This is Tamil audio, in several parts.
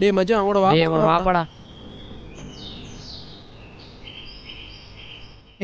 டேய் மச்சான் அவங்களோட வா டேய் வாப்படா.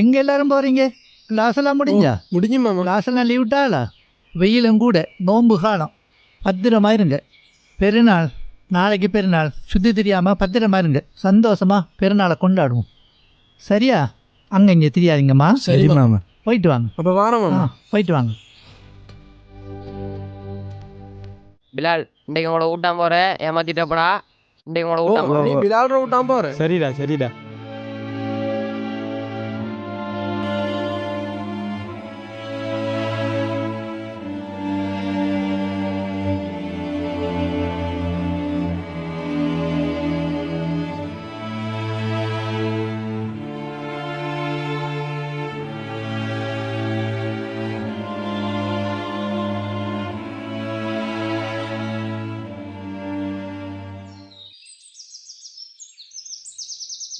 எங்க எல்லாரும் போறீங்க? கிளாஸ் எல்லாம் முடிஞ்சா? முடிஞ்சு மாமா. கிளாஸ் எல்லாம் லீவ் விட்டாளா? வெயிலும் கூட நோன்பு காலம். பத்திரமா இருங்க. பெருநாள் நாளைக்கு பெருநாள். சுத்தி தெரியாம பத்திரமா இருங்க. சந்தோஷமா பெருநாளை கொண்டாடுவோம். சரியா? அங்க இங்க தெரியாதீங்கம்மா. சரி மாமா. போயிட்டு வாங்க. அப்ப வாரம் போயிட்டு வாங்க. பிலால் இன்றைக்கு உங்களோட ஊட்டான் போற? ஏமாத்திட்டப்படா. இன்றைக்கு உங்களோட ஓ, ஊட்டான் போற. நீ பிலால் விட்டான் போற? சரிடா சரிடா.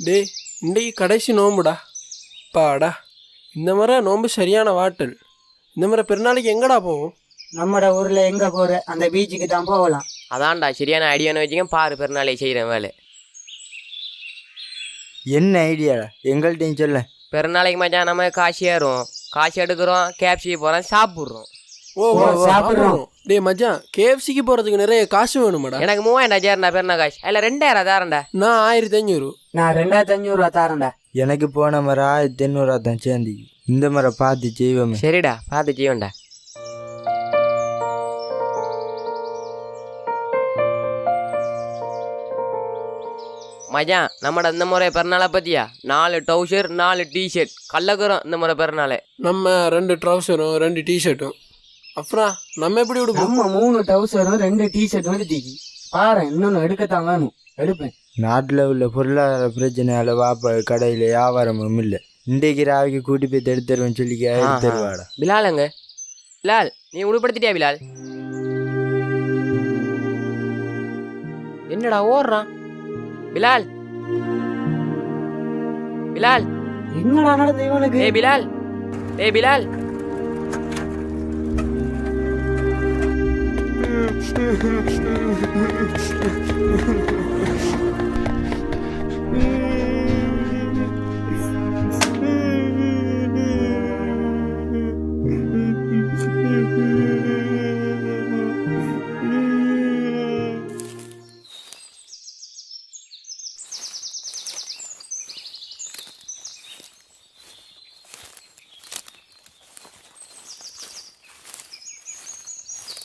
டேய் இன்றைக்கு கடைசி நோம்புடா. பாடா இந்த முறை நோம்பு சரியான வாட்டல். இந்த முறை பெருநாளைக்கு எங்கடா போவோம்? நம்மட ஊர்ல எங்க போற? அந்த பீச்சுக்கு தான் போகலாம். அதான்டா சரியான ஐடியான்னு வச்சுக்க பாரு பெருநாளை செய்கிறேன் வேலை. என்ன ஐடியாடா எங்கள்கிட்டையும் சொல்ல. பெருநாளைக்கு மச்சான் நம்ம காசு ஏறும் காசு எடுக்கிறோம் கேப்சி போகிறோம் சாப்பிட்றோம். ஓ ஓ, சாப்பிடுறோம். டேய் மச்சான் கேஎஃப்சிக்கு போறதுக்கு நிறைய காசு வேணுமாடா. எனக்கு மூவாயிரம் சேரண்டா பெருநாள் காசு அதில் ரெண்டாயிரம் தாரண்டா நான் ஆயிரத்தி நான் ரெண்டாயிரத்தி அஞ்சூறு ரூபா தரேன்டா. எனக்கு போன முறை ஆயிரத்தி எண்ணூறுவா தான் சேர்ந்து. இந்த முறை பார்த்து செய்வோமே. சரிடா பார்த்து செய்வோம்டா. மச்சான் நம்மட இந்த முறை பிறநாளை பத்தியா? நாலு டவுசர் நாலு டிஷர்ட் கள்ளக்குறோம் இந்த முறை பிறநாளை. நம்ம ரெண்டு ட்ரௌசரும் ரெண்டு டிஷர்ட்டும் அப்புறம் நம்ம எப்படி விடுப்போம் நம்ம மூணு டவுசரும் ரெண்டு டிஷர்ட்டும் எடுத்திக்கி பாரு இன்னொன்னு எடுக்கத்தான் வேணும். எடுப்பேன். நாட்டில் உள்ள பொருளாதார பிரச்சனையால வாப்பா கடையில் வியாபாரமும் இல்லை. இன்றைக்கு ராவிக்கு கூட்டி போய் எடுத்துருவேன் சொல்லி எடுத்துருவாடா பிலாலுங்க. பிலால் நீ உடுப்படுத்திட்டியா பிலால்? என்னடா ஓடுறான்? பிலால். பிலால். என்னடா நடந்து இவனுக்கு? டேய் பிலால். டேய் பிலால்.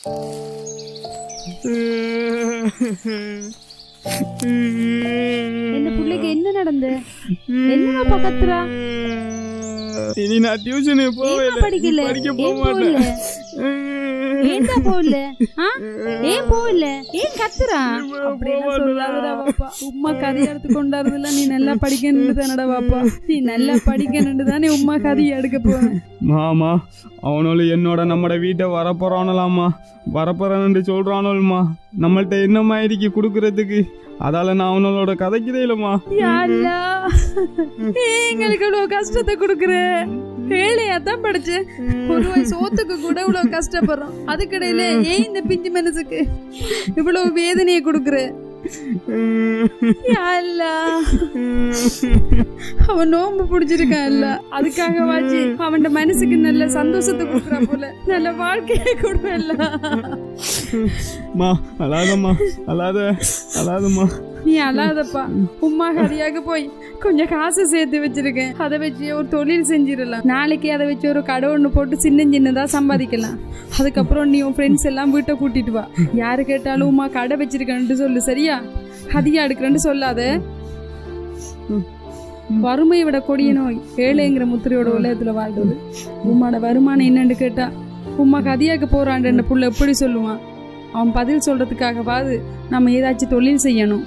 Thank oh. you. இந்த புள்ளைக்கு என்ன நடந்து? என்னப்பா கத்துறா? இனி நான் டியூஷனு போவே படிக்கல? படிக்க போக மாட்டேன். ஏன்டா போகல? ஏன் போகல? ஏன் கத்துறா? உம்மா கறி எடுத்து கொண்டாடுறதுல நீ நல்லா படிக்கணும்னு தானடா பாப்பா. நீ நல்லா படிக்கணும்னு தானே உம்மா கறி எடுக்க போறேன். மாமா அவனோட என்னோட நம்மட வீட்டை வரப்போறானலாமா வரப்போறான்னு சொல்றானோல்மா நம்மள்ட்ட என்னம்மா இருக்கு கொடுக்கறதுக்கு? அதால நான் அவனோட கதைக்கிறே இல்லம்மா. எங்களுக்கு இவ்வளவு கஷ்டத்தை கொடுக்குற. ஏழையா தான் படிச்சு. ஒரு சோத்துக்கு கூட இவ்வளவு கஷ்டப்படுறோம். அதுக்கிடையில ஏன் இந்த பிஞ்சு மனசுக்கு இவ்வளவு வேதனையை கொடுக்குற? அவன் நோம்பு பிடிச்சிருக்கான் அதுக்காக வாச்சு அவன் மனசுக்கு நல்ல சந்தோஷத்தை கொடுக்குறா போல. நல்ல வாழ்க்கையை கொடுப்பேன்ல அலாதம்மா அலாத அலாதம்மா நீ அழாதப்பா உம்மா கறியாக போய் கொஞ்சம் காசு சேர்த்து வச்சிருக்கேன் அதை வச்சு ஒரு தொழில் செஞ்சிடலாம் நாளைக்கு அதை வச்சு ஒரு கடை ஒன்று போட்டு சின்ன சின்னதாக சம்பாதிக்கலாம் அதுக்கப்புறம் நீ உன் ஃப்ரெண்ட்ஸ் எல்லாம் வீட்டை கூட்டிட்டு வா யாரு கேட்டாலும் உமா கடை வச்சிருக்கேன்ட்டு சொல்லு சரியா அதிகம் எடுக்கிறேன்னு சொல்லாத வறுமையை விட கொடிய நோய் ஏழைங்கிற முத்திரையோட உலகத்துல வாழ்றது உம்மாட வருமானம் என்னன்னு கேட்டா உமா கதியாக்கு போறான்ற புள்ள எப்படி சொல்லுவான் அவன் பதில் சொல்றதுக்காகவாது நம்ம ஏதாச்சும் தொழில் செய்யணும்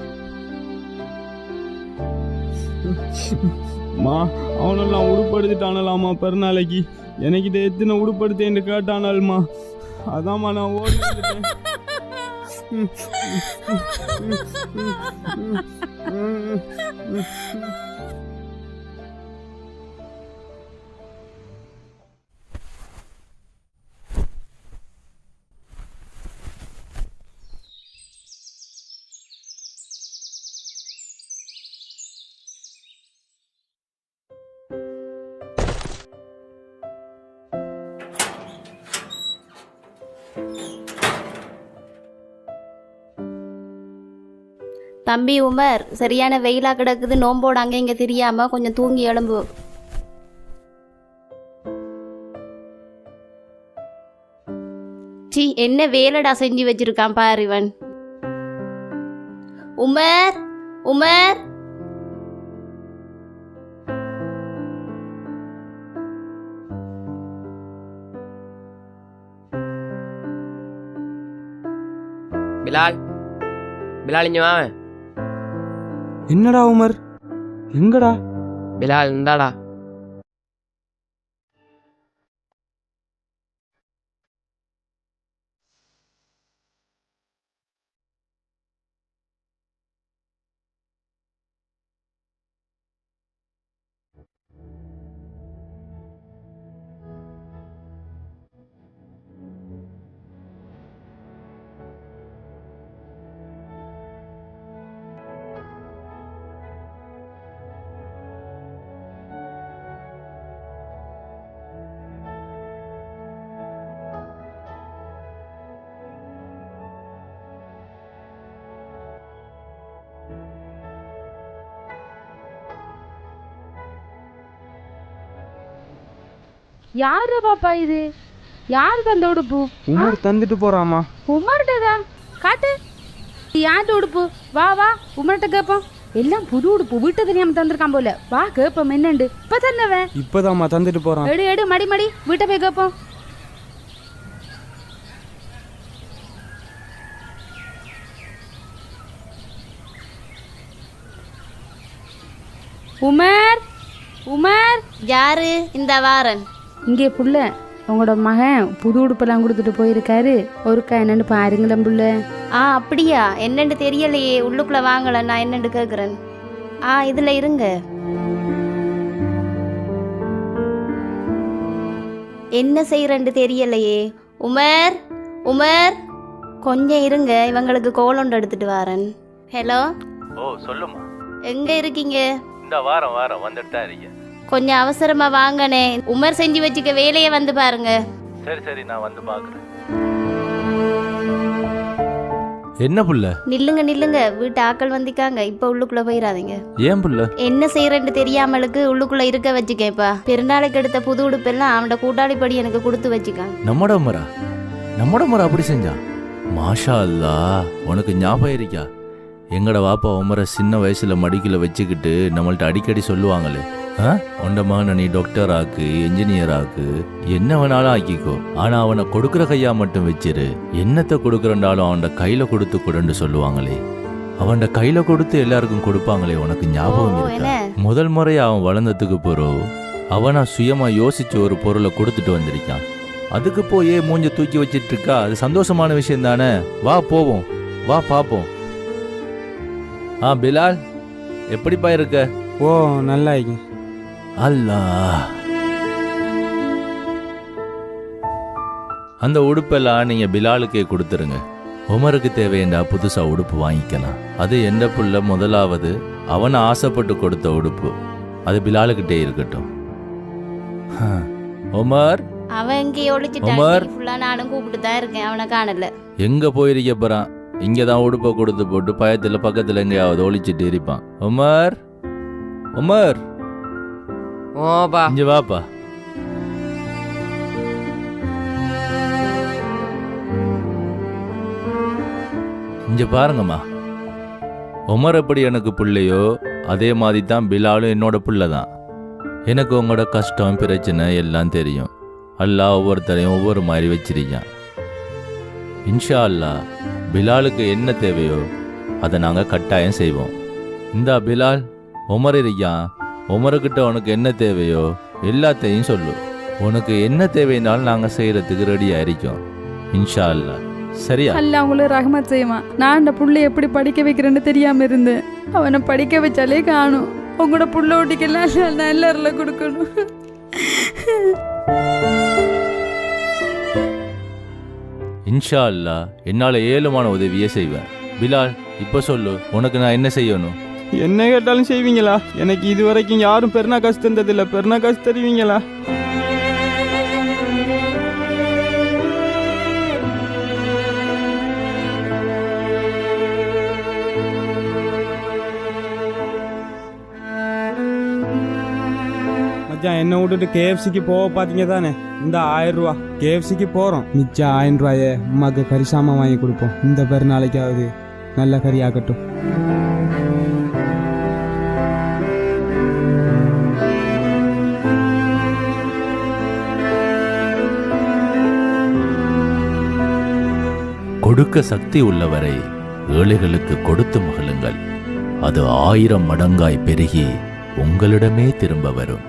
மா அவனெல்லாம் உடுப்படுத்திட்டானலாமா பெருநாளைக்கு? எனக்கிட்ட எத்தனை உடுப்படுத்தேன்னு கேட்டானால்மா அதாம்மா நான் ஓடி வந்துட்டேன். தம்பி உமர் சரியான வெயிலாக கிடக்குது நோம்போடு அங்கே இங்கே தெரியாமல் கொஞ்சம் தூங்கி எழும்பு. சி என்ன வேலைடா செஞ்சு வச்சிருக்கான் பார் இவன். Umar Umar. பிலால் பிலால் இங்கே வாவேன் என்னடா உமர்? எங்கடா? பிலால் இந்தாடா. யாரு பாப்பா இது? யாரு தந்த உடுப்பு? உமர் தந்துட்டு போறாமா உமர்கிட்டதா? காட்டு. யார்கிட்ட உடுப்பு? வா வா உமர்கிட்ட கேட்போம் எல்லாம் புது உடுப்பு. வீட்டை தெரியாம தந்திருக்கான் போல. வா கேட்போம் என்னண்டு? இப்ப தந்தவன்? இப்பதாம்மா தந்துட்டு போறான். எடு எடு மடி மடி. வீட்டை போய் கேட்போம் உமர்? உமர்? யாரு? இந்த வாரன். இங்கே புள்ள உங்களோட மகன் புது உடுப்பெல்லாம் கொடுத்துட்டு போயிருக்காரு. ஒருக்கா என்னன்னு பாருங்களேன் புள்ள. ஆ அப்படியா? என்னன்னு தெரியலையே. உள்ளுக்குள்ள வாங்கல நான் என்னன்னு கேக்குறேன். ஆ இதுல இருங்க. என்ன செய்யறேன்னு தெரியலையே. உமர் உமர். கொஞ்சம் இருங்க இவங்களுக்கு கோலொண்டு எடுத்துட்டு வரேன். ஹலோ? ஓ சொல்லுமா எங்க இருக்கீங்க? இந்த வாரம் வாரம் வந்துட்டு தான் இருக்கேன். கொஞ்சம் அவசரமா வாங்கனே உமர் செஞ்சு வச்சுக்க வேலையை வந்து பாருங்க. சரி சரி நான் வந்து பார்க்குறேன் என்ன புள்ள? நில்லுங்க நில்லுங்க. வீட்டு ஆக்கள் வந்திக்காங்க இப்ப உள்ளுக்குள்ள போயிடாதீங்க ஏன் புள்ள? என்ன செய்யறேன்னு தெரியாமலுக்கு உள்ளுக்குள்ள இருக்க வச்சுக்கேப்பா பெருநாளைக்கு எடுத்த புது உடுப்பெல்லாம் அவனோட கூட்டாளி படி எனக்கு கொடுத்து வச்சுக்கான் நம்மட மரா நம்மட மரா அப்படி செஞ்சா? மாஷா அல்லா உனக்கு ஞாபகம் இருக்கா? எங்கட வாப்பா உமரை சின்ன வயசுல மடிக்கல வச்சுக்கிட்டு நம்மள்ட்ட அடிக்கடி சொல்லுவாங்களே. மகனை நீ டாக்டர் ஆக்கு என்ஜினியர் ஆக்கு என்ன வேணாலும் ஆக்கிக்கோ. ஆனா அவனை கொடுக்குற கையா மட்டும் வச்சிரு. என்னத்தை கொடுக்குறண்டாலும் அவன்ட கையில கொடுத்து கொடுன்னு சொல்லுவாங்களே. அவன்ட கையில கொடுத்து எல்லாருக்கும் கொடுப்பாங்களே உனக்கு ஞாபகம் இருக்கா? முதல் முறை அவன் வளர்ந்ததுக்கு பிறகு அவனா சுயமா யோசிச்சு ஒரு பொருளை கொடுத்துட்டு வந்திருக்கான். அதுக்கு போய் மூஞ்ச தூக்கி வச்சிட்டு இருக்கா அது சந்தோஷமான விஷயம் தானே. வா போவோம். வா பாப்போம். ஆ பிலால் எப்படிப்பா இருக்க? ஓ நல்லா இருக்கேன் அல்லா அந்த உடுப்பெல்லாம் நீங்க பிலாலுக்கே கொடுத்துருங்க. உமருக்கு தேவையண்டா புதுசா உடுப்பு வாங்கிக்கலாம். அது எந்த புள்ள முதலாவது அவன் ஆசைப்பட்டு கொடுத்த உடுப்பு. அது பிலாலுக்கிட்டே இருக்கட்டும். உமர்? அவன் இங்கே ஒழிச்சிட்டான் உமர். ஃபுல்லா நானும் கூப்பிட்டு தான் இருக்கேன். அவனை காணல. எங்க போயிருக்க போறான்? இங்க தான் உடுப்பை கொடுத்து போட்டு பயத்துல பக்கத்துல எங்கேயாவது ஒளிச்சிட்டு இருப்பான். உமர்? உமர்? ஓப்பா இங்க வாப்பா. இங்க பாருங்கம்மா. உமர் எப்படி எனக்கு பிள்ளையோ அதே மாதிரி தான் பிலாலும் என்னோட பிள்ளை தான் எனக்கு உங்களோட கஷ்டம் பிரச்சனை எல்லாம் தெரியும். அல்லாஹ் ஒவ்வொருத்தரையும் ஒவ்வொரு மாதிரி வச்சிருக்கான். இன்ஷா அல்லா பிலாலுக்கு என்ன தேவையோ அதை நாங்கள் கட்டாயம் செய்வோம். இந்தா பிலால் உமர் இருக்கான். உமருக்கிட்ட உனக்கு என்ன தேவையோ எல்லாத்தையும் சொல்லு. உனக்கு என்ன தேவைனாலும் நாங்கள் செய்கிறதுக்கு ரெடியாக இருக்கோம். இன்ஷா அல்லாஹ் சரியா? அல்ல அவங்கள ரஹமத் செய்வான். நான் அந்த புள்ளை எப்படி படிக்க வைக்கிறேன்னு தெரியாம இருந்தேன். அவனை படிக்க வச்சாலே காணும். உங்களோட புள்ள ஓட்டிக்கெல்லாம் நல்ல கொடுக்கணும். இன்ஷா அல்லாஹ் என்னால் ஏழுமான உதவியை செய்வேன். பிலால் இப்போ சொல்லு உனக்கு நான் என்ன செய்யணும்? என்ன கேட்டாலும் செய்வீங்களா? எனக்கு இது வரைக்கும் யாரும் பெருனா காசு தந்ததில்லை. பெருனா காசு தருவீங்களா? மச்சான் என்ன விட்டுட்டு கேஎஃப்சிக்கு போக பார்த்தீங்க தானே? இந்த ஆயிரம் ரூபா. கேஎஃப்சிக்கு போகிறோம் மிச்சம் ஆயிரம் ரூபாயே அம்மாவுக்கு கறி சாமான் வாங்கி கொடுப்போம். இந்த பெருநாளைக்காவது நல்ல கறி ஆகட்டும் கொடுக்க சக்தி உள்ளவரை ஏழைகளுக்கு கொடுத்து மகிழுங்கள். அது ஆயிரம் மடங்காய் பெருகி உங்களிடமே திரும்ப வரும்.